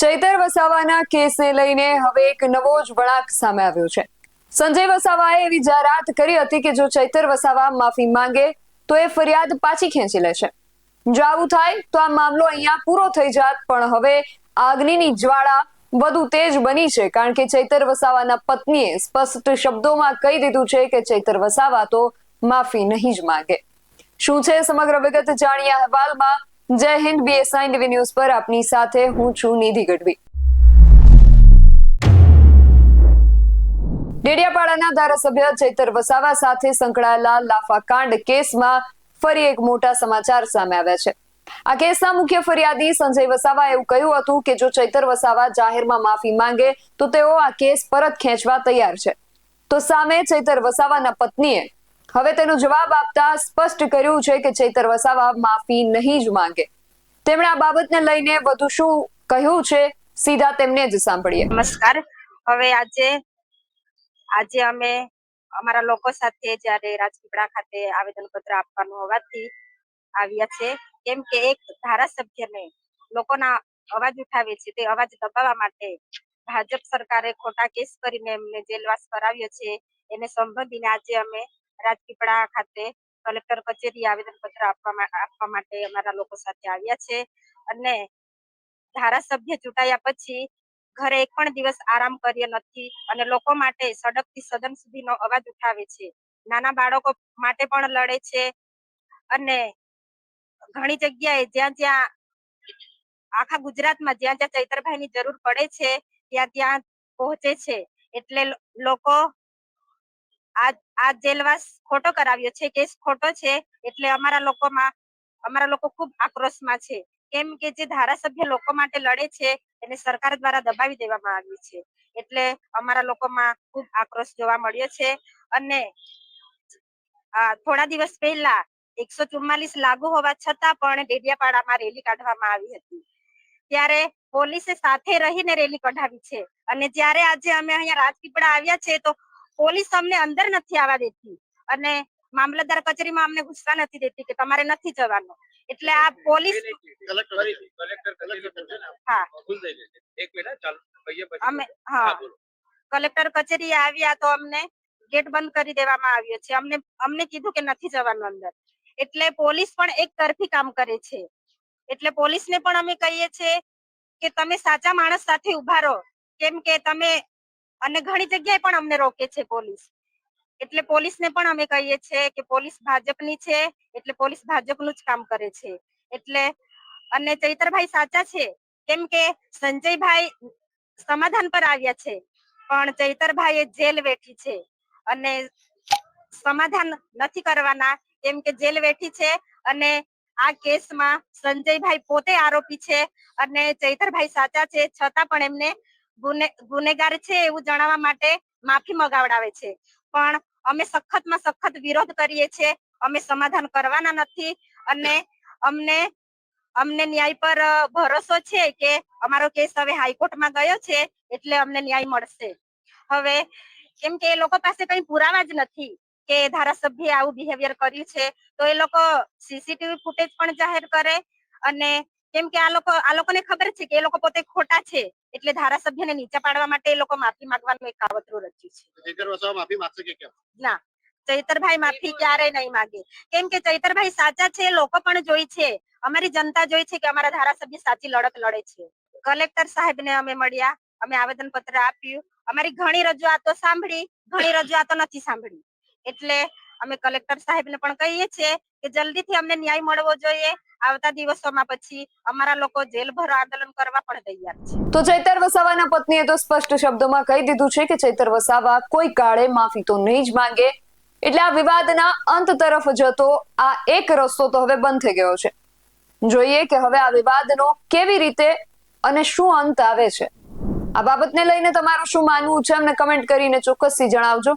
ચૈતર વસાવાના કેસને લઈને હવે એક નવો જ વળાંક સામે આવ્યો છે. સંજય વસાવાએ એવી જાહેરાત કરી હતી કે જો ચૈતર વસાવા માફી માંગે તો એ ફરિયાદ પાછી ખેંચી લેશે. જો આવું થાય તો આ મામલો અહીંયા પૂરો થઈ જાત, પણ હવે આગનીની જ્વાળા વધુ તેજ બની છે, કારણ કે ચૈતર વસાવાના પત્નીએ સ્પષ્ટ શબ્દોમાં કહી દીધું છે કે ચૈતર વસાવા તો માફી નહીં જ માંગે. શું છે સમગ્ર વિગત? જાણીએ અહેવાલમાં જય હિન્દ બીએસઆઈ ટીવી ન્યૂઝ પર આપની સાથે હું છું નિધિ ગઢવી. ડેડિયાપાડાના ધારાસભ્ય ચૈતર વસાવા સાથે સંકળાયેલા લાફાકાંડ કેસમાં ફરી એક મોટા સમાચાર સામે આવ્યા છે. આ કેસના મુખ્ય ફરિયાદી સંજય વસાવા એવું કહ્યું હતું કે જો ચૈતર વસાવા જાહેરમાં માફી માંગે તો તેઓ આ કેસ પરત ખેંચવા તૈયાર છે. તો સામે ચૈતર વસાવાના પત્નીએ હવે તેનો જવાબ આપતા સ્પષ્ટ કર્યું છે કે ચૈતર વસાવા માફી નહીં જ માંગે. તેમણે આ બાબતને લઈને વધુ શું કહ્યું છે, સીધા તેમને જ સાંભળીએ. નમસ્કાર. હવે આજે આજે અમે અમારા લોકો સાથે જ્યારે રાજપીપળા ખાતે આવેદન પત્ર આપવાનું હોવાથી આવ્યા છે. કેમ કે એક ધારાસભ્યને લોકોના અવાજ ઉઠાવે છે, તે અવાજ દબાવવા માટે ભાજપ સરકારે ખોટા કેસ કરીને એમને જેલવાસ કરાવ્યો છે. એને સંબંધીને આજે અમે રાજપીપળા ખાતે કલેક્ટર કચેરી આવેદન પત્ર આપવા આપવા માટે અમારા લોકો સાથે આવ્યા છે. અને ધારાસભ્ય ચૂંટાયા પછી ઘરે એક પણ દિવસ આરામ કર્યો નથી અને લોકો માટે સડકથી સદન સુધીનો અવાજ ઉઠાવે છે. નાના બાળકો માટે પણ લડે છે અને ઘણી જગ્યાએ જ્યાં જ્યાં આખા ગુજરાતમાં જ્યાં જ્યાં ચૈતરભાઈની જરૂર પડે છે, ત્યાં ત્યાં પહોંચે છે. એટલે લોકો આ જેલવાસ ખોટો કરાવ્યો છે, કેસ ખોટો છે, એટલે અમારા લોકોમાં, અમારા લોકો ખૂબ આક્રોશમાં છે. કેમ કે જે ધારાસભ્ય લોકો માટે લડે છે, એને સરકાર દ્વારા દબાવી દેવામાં આવ્યું છે. એટલે અમારા લોકોમાં ખૂબ આક્રોશ જોવા મળ્યો છે. અને થોડા દિવસ પહેલા એકસો ચુમ્માલીસ લાગુ હોવા છતાં પણ ડેડિયાપાડામાં રેલી કાઢવામાં આવી હતી. ત્યારે પોલીસે સાથે રહીને રેલી કઢાવી છે. અને જ્યારે આજે અમે અહીંયા રાજપીપળા આવ્યા છે, તો પોલીસ અમને અંદર નથી આવવા દેતી. અને મામલતદાર કચેરીમાં અમને ગુસ્સા નથી દેતી કે તમારે નથી જવાનું. એટલે આ પોલીસ કલેક્ટર કચેરીએ આવ્યા તો અમને ગેટ બંધ કરી દેવામાં આવ્યો છે. અમને અમને કીધું કે નથી જવાનું અંદર. એટલે પોલીસ પણ એક તરફી કામ કરે છે. એટલે પોલીસને પણ અમે કહીએ છીએ કે તમે સાચા માણસ સાથે ઊભા રહો. કેમ કે તમે અને ઘણી જગ્યાએ પણ અમને રોકે છે પોલીસ. એટલે પોલીસને પણ અમે કહીએ છીએ કે પોલીસ ભાજપની છે, એટલે પોલીસ ભાજપનું જ કામ કરે છે. એટલે અને ચૈતરભાઈ સાચા છે, કેમ કે સંજયભાઈ સમાધાન પર આવ્યા છે, પણ ચૈતરભાઈએ જેલ વેઠી છે. અને સમાધાન નથી કરવાના, કેમ કે જેલ વેઠી છે અને આ કેસમાં સંજયભાઈ પોતે આરોપી છે અને ચૈતરભાઈ સાચા છે, છતાં પણ એમને ગુનેગાર છે એવું જણાવવા માટે માફી મગાવડાવે છે. પણ અમે સખતમાં સખત વિરોધ કરીએ છીએ અમે સમાધાન કરવાના નથી અને અમને અમને ન્યાય પર ભરોસો છે કે અમારો કેસ હવે હાઈકોર્ટમાં ગયો છે એટલે અમને ન્યાય મળશે. હવે, કેમ કે એ લોકો પાસે કઈ પુરાવા જ નથી કે ધારાસભ્ય આવું બિહેવિયર કર્યું છે, તો એ લોકો સીસીટીવી ફૂટેજ પણ જાહેર કરે અને કેમ કે આ લોકો આ લોકોને ખબર છે કે એ લોકો પોતે ખોટા છે. એટલે ધારાસભ્યને નીચે પાડવા માટે એ લોકો માફી માંગવાનું એક કાવતરું રચ્યું છે. માફી માંગશે કે કેમ? ના. ચૈતરભાઈ માફી ક્યારેય નહીં માગે. કેમ કે ચૈતરભાઈ સાચા છે લોકો પણ જોઈ છે. અમારી જનતા જોઈ છે કે અમારા ધારાસભ્ય સાચી લડત લડે છે. કલેક્ટર સાહેબને અમે મળ્યા અમે આવેદન પત્ર આપ્યું. અમારી ઘણી રજૂઆતો સાંભળી ઘણી રજૂઆતો નથી સાંભળી. એટલે અમે કલેક્ટર સાહેબને પણ કહીએ છીએ કે જલ્દીથી અમને ન્યાય મળવો જોઈએ. આવતા દિવસોમાં પછી અમારા લોકો જેલભરો આંદોલન કરવા પણ તૈયાર છે. તો ચૈતર વસાવાના પત્નીએ તો સ્પષ્ટ શબ્દોમાં કહી દીધું છે કે ચૈતર વસાવા કોઈ કાળે માફી તો નહીં જ માંગે. એટલે આ વિવાદના અંત તરફ જતો આ એક રસ્તો તો હવે બંધ થઈ ગયો છે. જોઈએ કે હવે આ વિવાદનો કેવી રીતે અને શું અંત આવે છે. આ બાબતને લઈને તમારું શું માનવું છે અમને કમેન્ટ કરીને ચોક્કસથી જણાવજો.